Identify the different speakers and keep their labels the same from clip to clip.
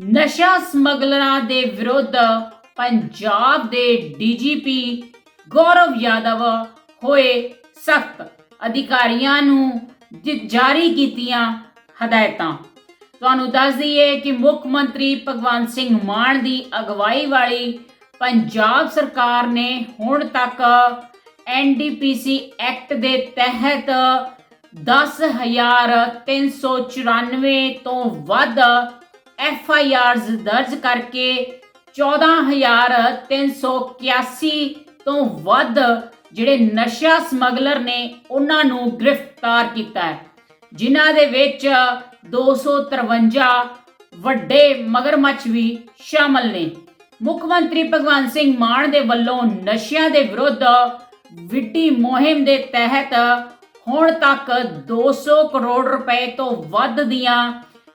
Speaker 1: ਨਸ਼ਾ ਸਮਗਲਰਾਂ ਦੇ ਵਿਰੁੱਧ ਪੰਜਾਬ ਦੇ ਡੀਜੀਪੀ ਗੌਰਵ ਯਾਦਵ ਹੋਏ ਸਖਤ ਅਧਿਕਾਰੀਆਂ ਨੂੰ ਜਾਰੀ ਕੀਤੀਆਂ ਹਦਾਇਤਾਂ। ਤੁਹਾਨੂੰ ਦੱਸ ਦਈਏ ਕਿ ਮੁੱਖ ਮੰਤਰੀ ਭਗਵੰਤ ਸਿੰਘ ਮਾਨ ਦੀ ਅਗਵਾਈ ਵਾਲੀ ਪੰਜਾਬ ਸਰਕਾਰ ਨੇ ਹੁਣ ਤੱਕ ਐਨਡੀਪੀਸੀ ਐਕਟ ਦੇ ਤਹਿਤ 10394 ਤੋਂ ਵੱਧ ਐਫ ਆਈ ਆਰਜ਼ ਦਰਜ ਕਰਕੇ 14381 ਤੋਂ ਵੱਧ ਜਿਹੜੇ ਨਸ਼ਾ ਸਮਗਲਰ ਨੇ ਉਹਨਾਂ ਨੂੰ ਗ੍ਰਿਫਤਾਰ ਕੀਤਾ ਹੈ, ਜਿਨ੍ਹਾਂ ਦੇ ਵਿੱਚ 253 ਵੱਡੇ ਮਗਰਮੱਛ ਵੀ ਸ਼ਾਮਲ ਨੇ। ਮੁੱਖ ਮੰਤਰੀ ਭਗਵੰਤ ਸਿੰਘ ਮਾਨ ਦੇ ਵੱਲੋਂ ਨਸ਼ਿਆਂ ਦੇ ਵਿਰੁੱਧ ਵਿੱਢੀ ਮੁਹਿੰਮ ਦੇ ਤਹਿਤ ਹੁਣ ਤੱਕ 200 ਕਰੋੜ ਰੁਪਏ ਤੋਂ ਵੱਧ ਦੀਆਂ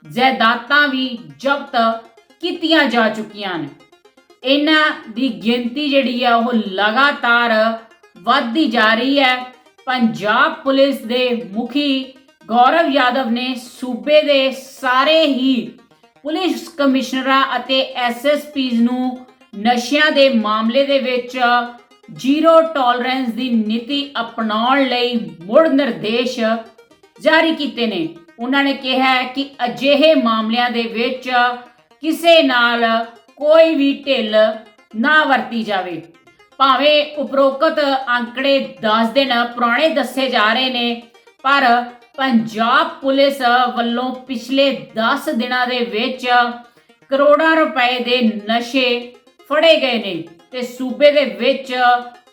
Speaker 1: ਜਾਇਦਾਦਾਂ ਵੀ ਜ਼ਬਤ ਕੀਤੀਆਂ ਜਾ ਚੁੱਕੀਆਂ ਨੇ। ਇਹਨਾਂ ਦੀ ਗਿਣਤੀ ਜਿਹੜੀ ਆ, ਉਹ ਲਗਾਤਾਰ ਵੱਧਦੀ ਜਾ ਰਹੀ ਹੈ। ਪੰਜਾਬ ਪੁਲਿਸ ਦੇ ਮੁਖੀ ਗੌਰਵ ਯਾਦਵ ਨੇ ਸੂਬੇ ਦੇ ਸਾਰੇ ਹੀ ਪੁਲਿਸ ਕਮਿਸ਼ਨਰਾਂ ਅਤੇ ਐਸਐਸਪੀਜ਼ ਨੂੰ ਨਸ਼ਿਆਂ ਦੇ ਮਾਮਲੇ ਦੇ ਵਿੱਚ ਜ਼ੀਰੋ ਟੋਲਰੈਂਸ ਦੀ ਨੀਤੀ ਅਪਣਾਉਣ ਲਈ ਮੁੜ ਨਿਰਦੇਸ਼ ਜਾਰੀ ਕੀਤੇ ਨੇ। ਉਹਨਾਂ ਨੇ ਕਿਹਾ ਕਿ ਅਜਿਹੇ ਮਾਮਲਿਆਂ ਦੇ ਵਿੱਚ ਕਿਸੇ ਨਾਲ ਕੋਈ ਵੀ ਢਿੱਲ ਨਾ ਵਰਤੀ ਜਾਵੇ। ਭਾਵੇਂ ਉਪਰੋਕਤ ਅੰਕੜੇ 10 ਦਿਨ ਪੁਰਾਣੇ ਦੱਸੇ ਜਾ ਰਹੇ ਨੇ, ਪਰ ਪੰਜਾਬ ਪੁਲਿਸ ਵੱਲੋਂ ਪਿਛਲੇ 10 ਦਿਨਾਂ ਦੇ ਵਿੱਚ ਕਰੋੜਾਂ ਰੁਪਏ ਦੇ ਨਸ਼ੇ ਫੜੇ ਗਏ ਨੇ ਤੇ ਸੂਬੇ ਦੇ ਵਿੱਚ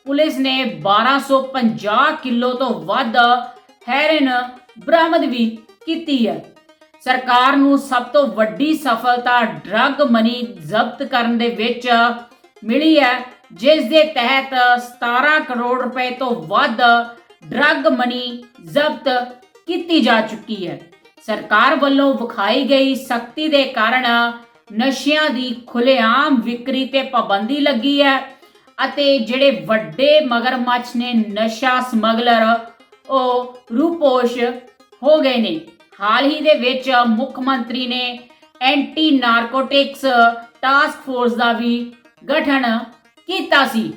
Speaker 1: ਪੁਲਿਸ ਨੇ 1250 ਕਿਲੋ ਤੋਂ ਵੱਧ ਹੈਰਨ ਬਰਾਮਦ ਵੀ ਕੀਤੀ ਹੈ। ਸਰਕਾਰ ਨੂੰ ਸਭ ਤੋਂ ਵੱਡੀ ਸਫਲਤਾ ਡਰੱਗ ਮਨੀ ਜ਼ਬਤ ਕਰਨ ਦੇ ਵਿੱਚ ਮਿਲੀ ਹੈ, ਜਿਸ ਦੇ ਤਹਿਤ 17 ਕਰੋੜ ਰੁਪਏ ਤੋਂ ਵੱਧ ਡਰੱਗ ਮਨੀ ਜ਼ਬਤ ਕੀਤੀ ਜਾ ਚੁੱਕੀ ਹੈ। ਸਰਕਾਰ ਵੱਲੋਂ ਵਿਖਾਈ ਗਈ ਸਖਤੀ ਦੇ ਕਾਰਨ ਨਸ਼ਿਆਂ ਦੀ ਖੁੱਲੇਆਮ ਵਿਕਰੀ ਤੇ ਪਾਬੰਦੀ ਲੱਗੀ ਹੈ ਅਤੇ ਜਿਹੜੇ ਵੱਡੇ ਮਗਰਮੱਛ ਨੇ, ਨਸ਼ਾ ਸਮਗਲਰ, ਉਹ ਰੂਪੋਸ਼ ਹੋ ਗਏ ਨੇ। ਹਾਲ ਹੀ ਦੇ ਵਿੱਚ ਮੁੱਖ ਮੰਤਰੀ ਨੇ ਐਂਟੀ ਨਾਰਕੋਟਿਕਸ ਟਾਸਕ ਫੋਰਸ ਦਾ ਵੀ ਗਠਨ ਕੀਤਾ ਸੀ।